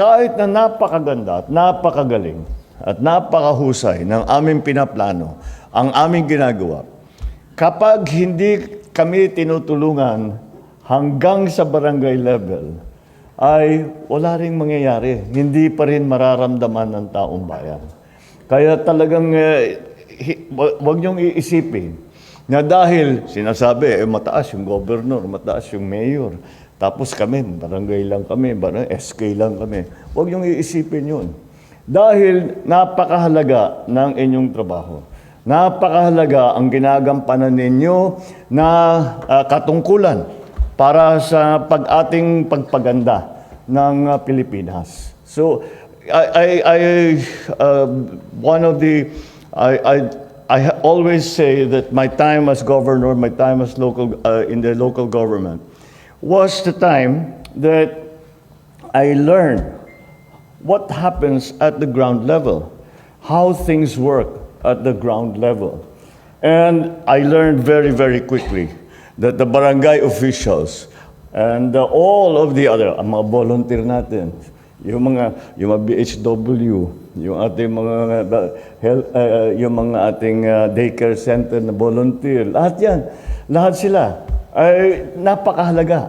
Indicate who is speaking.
Speaker 1: kahit na napakaganda at napakagaling at napakahusay ng aming pinaplano, ang aming ginagawa, kapag hindi kami tinutulungan hanggang sa barangay level, ay wala ring mangyayari. Hindi pa rin mararamdaman ng taong bayan. Kaya talagang eh, wag niyong iisipin na dahil sinasabi, eh, mataas yung governor, mataas yung mayor, tapos kami, barangay lang kami, barangay, SK lang kami. Huwag niyong iisipin yun. Dahil napakahalaga ng inyong trabaho. Napakahalaga ang ginagampanan ninyo na ah, katungkulan para sa pag-ating pagpaganda ng ah, Pilipinas. So, I, I, I uh, one of the, I, I, I always say that my time as governor, my time as local, uh, in the local government, was the time that I learned what happens at the ground level, how things work at the ground level. And I learned very, very quickly that the barangay officials and uh, all of the other, ang mga volunteer natin, yung mga, yung mga BHW, yung ating mga uh, health, uh, yung mga ating uh, daycare center na volunteer, lahat yan, lahat sila ay napakahalaga